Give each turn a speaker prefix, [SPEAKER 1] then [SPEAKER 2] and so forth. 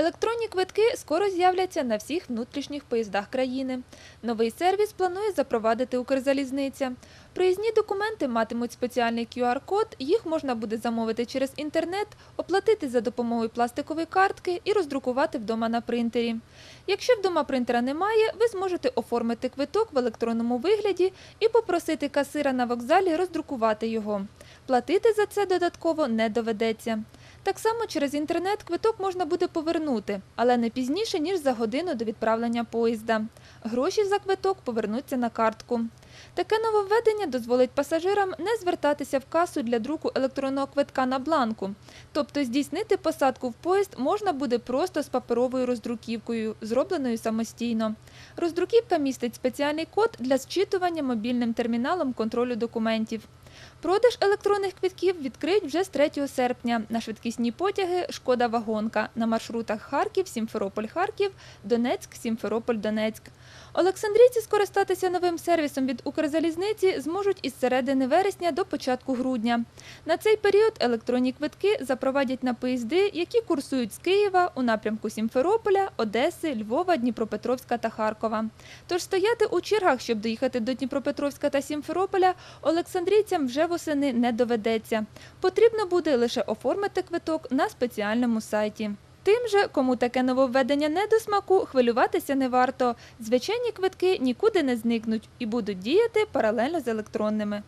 [SPEAKER 1] Електронні квитки скоро з'являться на всіх внутрішніх поїздах країни. Новий сервіс планує запровадити Укрзалізниця. Проїзні документи матимуть спеціальний QR-код, їх можна буде замовити через інтернет, оплатити за допомогою пластикової картки і роздрукувати вдома на принтері. Якщо вдома принтера немає, ви зможете оформити квиток в електронному вигляді і попросити касира на вокзалі роздрукувати його. Платити за це додатково не доведеться. Так само через інтернет квиток можна буде повернути, але не пізніше, ніж за годину до відправлення поїзда. Гроші за квиток повернуться на картку. Таке нововведення дозволить пасажирам не звертатися в касу для друку електронного квитка на бланку. Тобто здійснити посадку в поїзд можна буде просто з паперовою роздруківкою, зробленою самостійно. Роздруківка містить спеціальний код для зчитування мобільним терміналом контролю документів. Продаж електронних квитків відкриють вже з 3 серпня на швидкісні потяги Шкода Вагонка на маршрутах Харків, Сімферополь, Харків, Донецьк, Сімферополь, Донецьк. Олександрійці скористатися новим сервісом від Укрзалізниці зможуть із середини вересня до початку грудня. На цей період електронні квитки запровадять на поїзди, які курсують з Києва у напрямку Сімферополя, Одеси, Львова, Дніпропетровська та Харкова. Тож стояти у чергах, щоб доїхати до Дніпропетровська та Сімферополя, олександрійцям вже восени не доведеться. Потрібно буде лише оформити квиток на спеціальному сайті. Тим же, кому таке нововведення не до смаку, хвилюватися не варто. Звичайні квитки нікуди не зникнуть і будуть діяти паралельно з електронними.